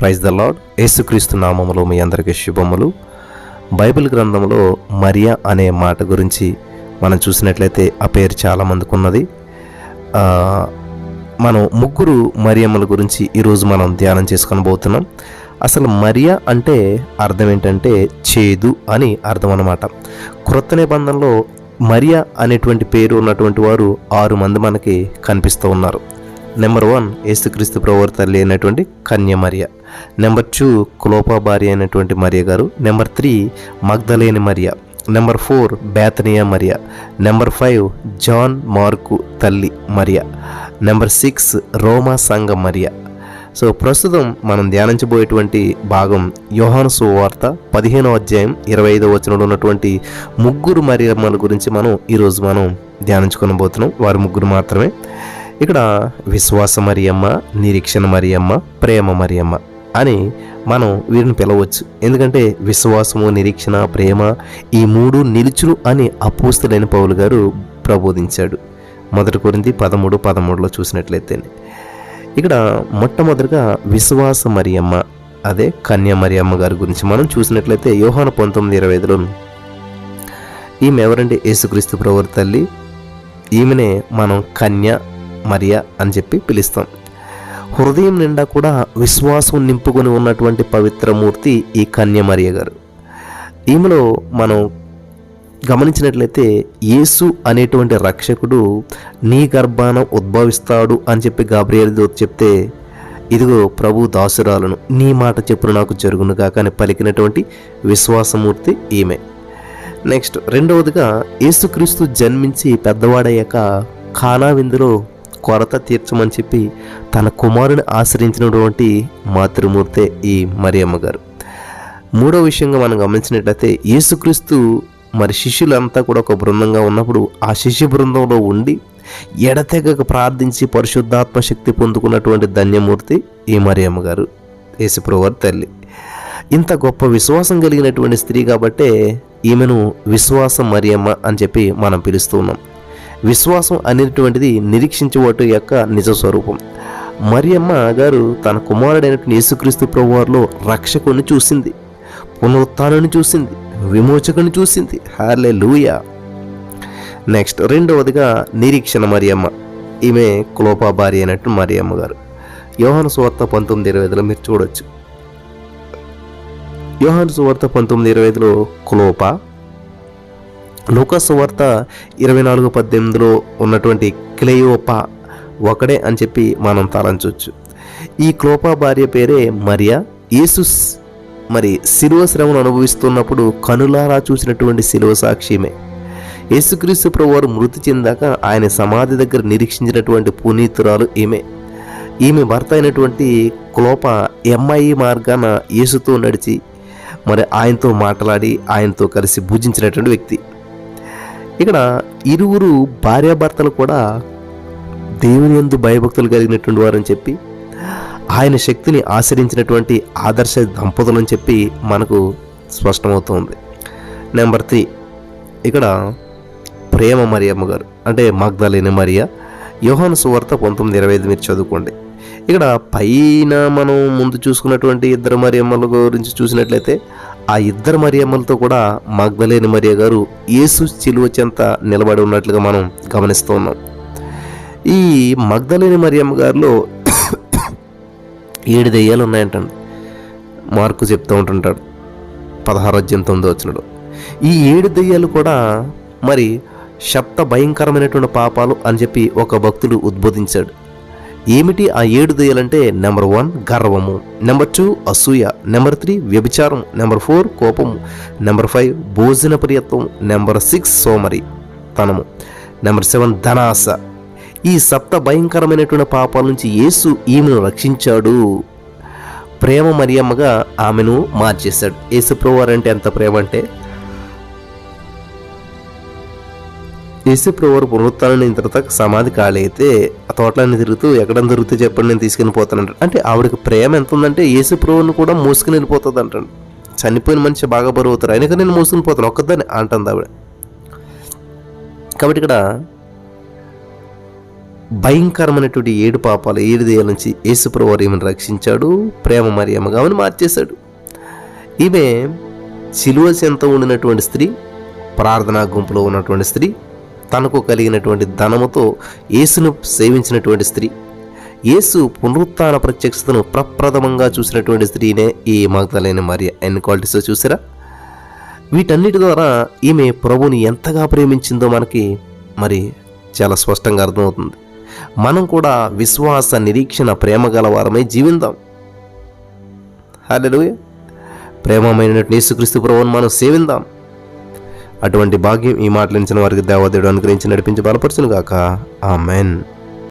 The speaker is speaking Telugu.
ప్రైజ్ ద లాడ్ యేసుక్రీస్తు నామములో మీ అందరికీ శుభములు. బైబిల్ గ్రంథంలో మరియా అనే మాట గురించి మనం చూసినట్లయితే ఆ పేరు చాలా మందికి ఉన్నది మనం ముగ్గురు మరియమ్మల గురించి ఈరోజు మనం ధ్యానం చేసుకొని పోతున్నాం. అసలు మరియా అంటే అర్థం ఏంటంటే చేదు అని అర్థం అన్నమాట. క్రొత్త నిబంధనలో మరియా అనేటువంటి పేరు ఉన్నటువంటి వారు ఆరు మంది మనకి కనిపిస్తూ ఉన్నారు. నెంబర్ వన్ ఏసుక్రీస్తు ప్రవర్ తల్లి అయినటువంటి కన్య మరియ. నెంబర్ టూ కులోపా భార్య అయినటువంటి మరియ గారు. నెంబర్ త్రీ మగ్ధలేని మరియ. నెంబర్ ఫోర్ బేతనియా మరియ. నెంబర్ ఫైవ్ జాన్ మార్కు తల్లి మరియ. నెంబర్ సిక్స్ రోమా సంఘ మరియ. సో ప్రస్తుతం మనం ధ్యానించబోయేటువంటి భాగం యోహాను సువార్త పదిహేనో అధ్యాయం ఇరవై ఐదో వచనంలో ఉన్నటువంటి ముగ్గురు మరియమ్మల గురించి మనం ఈరోజు మనం ధ్యానించుకొని పోతున్నాం వారు ముగ్గురు మాత్రమే. ఇక్కడ విశ్వాస మరియమ్మ నిరీక్షణ మరియమ్మ ప్రేమ మరియమ్మ అని మనం వీరిని పిలవచ్చు. ఎందుకంటే విశ్వాసము నిరీక్షణ ప్రేమ ఈ మూడు నిలుచును అని అపోస్తులైన పౌలు గారు ప్రబోధించాడు. మొదటి కొరింది పదమూడు పదమూడులో చూసినట్లయితే ఇక్కడ మొట్టమొదటిగా విశ్వాస మరియమ్మ అదే కన్య మరియమ్మ గారి గురించి మనం చూసినట్లయితే యోహాను పంతొమ్మిది ఇరవై ఐదులో ఈమె ఎవరంటే యేసుక్రీస్తు ప్రవర్ తల్లి. ఈమెనే మనం కన్య మరియ అని చెప్పి పిలుస్తాం. హృదయం నిండా కూడా విశ్వాసం నింపుకొని ఉన్నటువంటి పవిత్రమూర్తి ఈ కన్య మరియ గారు. ఈమెలో మనం గమనించినట్లయితే యేసు అనేటువంటి రక్షకుడు నీ గర్భాన ఉద్భవిస్తాడు అని చెప్పి గాబ్రియల్ దూత్ చెప్తే ఇదిగో ప్రభు దాసురాలను నీ మాట చెప్పును నాకు జరుగును కాక అని పలికినటువంటి విశ్వాసమూర్తి ఈమె. నెక్స్ట్ రెండవదిగా యేసుక్రీస్తు జన్మించి పెద్దవాడయ్యాక ఖానా విందులో కొరత తీర్చమని చెప్పి తన కుమారుని ఆశ్రయించినటువంటి మాతృమూర్తే ఈ మరియమ్మ గారు. మూడో విషయంగా మనం గమనించినట్లయితే యేసుక్రీస్తు మరి శిష్యులంతా కూడా ఒక బృందంగా ఉన్నప్పుడు ఆ శిష్య బృందంలో ఉండి ఎడతెగక ప్రార్థించి పరిశుద్ధాత్మ శక్తి పొందుకున్నటువంటి ధన్యమూర్తి ఈ మరియమ్మ గారు యేసుప్రవర్ తల్లి. ఇంత గొప్ప విశ్వాసం కలిగినటువంటి స్త్రీ కాబట్టే ఈమెను విశ్వాస మరియమ్మ అని చెప్పి మనం పిలుస్తూ ఉన్నాం. విశ్వాసం అనేటువంటిది నిరీక్షించుకోవటం యొక్క నిజ స్వరూపం మరియమ్మ గారు తన కుమారుడైనటువంటి యేసుక్రీస్తు ప్రభువారిలో రక్షకుని చూసింది పునరుత్థానాన్ని చూసింది విమోచకుని చూసింది. హార్లే లూయా నెక్స్ట్ రెండవదిగా నిరీక్షణ మరియమ్మ. ఈమె కులోపా భార్య అయినట్టు మరియమ్మ గారు. యోహాను సువార్త పంతొమ్మిది ఇరవై ఐదులో మీరు చూడొచ్చు. యోహాను సువార్త పంతొమ్మిది ఇరవై ఐదులో కులోపా లూకాస్ వార్త ఇరవై నాలుగు పద్దెనిమిదిలో ఉన్నటువంటి క్లేయోపా ఒకడే అని చెప్పి మనం తలంచవచ్చు ఈ క్లోపా భార్య పేరే మరియా. యేసుస్ మరి శిలువ శ్రమను అనుభవిస్తున్నప్పుడు కనులారా చూసినటువంటి శిలువ సాక్షిమే యేసుక్రీస్తు ప్రభువారు మృతి చెందాక ఆయన సమాధి దగ్గర నిరీక్షించినటువంటి పునీతురాలు ఈమె. ఈమె భర్త అయినటువంటి క్లోప ఎంఐ మార్గాన యేసుతో నడిచి మరి ఆయనతో మాట్లాడి ఆయనతో కలిసి భుజించినటువంటి వ్యక్తి. ఇక్కడ ఇరువురు భార్యాభర్తలు కూడా దేవుని యందు భయభక్తులు కలిగినటువంటి వారని చెప్పి ఆయన శక్తిని ఆశ్రయించినటువంటి ఆదర్శ దంపతులని చెప్పి మనకు స్పష్టమవుతుంది. నెంబర్ త్రీ ఇక్కడ ప్రేమ మరియమ్మ గారు అంటే మగ్ధలేని మరియ యోహాను సువార్త పంతొమ్మిది ఇరవై ఐదు మీరు చదువుకోండి. ఇక్కడ పైన మనం ముందు చూసుకున్నటువంటి ఇద్దరు మరియమ్మల గురించి చూసినట్లయితే ఆ ఇద్దరు మరియమ్మలతో కూడా మగ్ధలేని మరియ గారు యేసు చిలువ చెంత నిలబడి ఉన్నట్లుగా మనం గమనిస్తూ ఉన్నాం. ఈ మగ్ధలేని మరియమ్మ గారిలో ఏడు దెయ్యాలు ఉన్నాయంటండి. మార్కు చెప్తూ ఉంటుంటాడు. పదహారు అధ్యాయం తొమ్మిది వచ్చినడు ఈ ఏడు దెయ్యాలు కూడా మరి శబ్ద భయంకరమైనటువంటి పాపాలు అని చెప్పి ఒక భక్తుడు ఉద్బోధించాడు. ఏమిటి ఆ ఏడు దయలంటే? నెంబర్ వన్ గర్వము. నెంబర్ టూ అసూయ. నెంబర్ త్రీ వ్యభిచారం. నెంబర్ ఫోర్ కోపము. నెంబర్ ఫైవ్ భోజన ప్రియత్వం నెంబర్ సిక్స్ సోమరి. తనము. నెంబర్ సెవెన్ ధనాశ ఈ సప్త భయంకరమైనటువంటి పాపాల నుంచి యేసు ఈమెను రక్షించాడు. ప్రేమ మరియమ్మగా ఆమెను మార్చేశాడు. యేసుప్రభువారు అంటే ఎంత ప్రేమ అంటే యేసుప్రభువారు పునరుత్థానం అయిన తర్వాత సమాధి ఖాళీ అయితే ఆ తోటలన్నీ తిరుగుతూ ఎక్కడ దొరికితే చెప్పండి నేను తీసుకుని పోతానంట అంటే ఆవిడకి ప్రేమ ఎంత ఉందంటే యేసుప్రభుని కూడా మోసుకుని వెళ్ళిపోతుంది అంటాడు చనిపోయిన మనిషి బాగా బరువు అవుతారు అయినా నేను మోసుకుని పోతాను. ఒక్కదాన్ని అంటుంది ఆవిడ. కాబట్టి ఇక్కడ భయంకరమైనటువంటి ఏడు పాపాలు ఏడు దేయాల నుంచి యేసుప్రవారు ఈమెను రక్షించాడు. ప్రేమ మరి అమ్మగామని మార్చేశాడు. ఈమె సిలువ చెంత ఉండినటువంటి స్త్రీ ప్రార్థనా గుంపులో ఉన్నటువంటి స్త్రీ తనకు కలిగినటువంటి ధనముతో యేసును సేవించినటువంటి స్త్రీ. యేసు పునరుత్న ప్రత్యక్షతను ప్రప్రథమంగా చూసినటువంటి స్త్రీనే ఈ మగ్ధలైన మరియ ఎన్ని క్వాలిటీస్ చూసారా? వీటన్నిటి ద్వారా ఈమె ప్రభుని ఎంతగా ప్రేమించిందో మనకి మరి చాలా స్పష్టంగా అర్థమవుతుంది. మనం కూడా విశ్వాస నిరీక్షణ ప్రేమ గల వారమై జీవిందాం. హలో ప్రేమమైనటువంటి యేసుక్రీస్తు ప్రభువుని మనం సేవిందాం. అటువంటి భాగ్యం ఈ మాటలించిన వారికి దేవదేవుడు అనుగ్రహించి నడిపించి బలపరచును గాక ఆమెన్.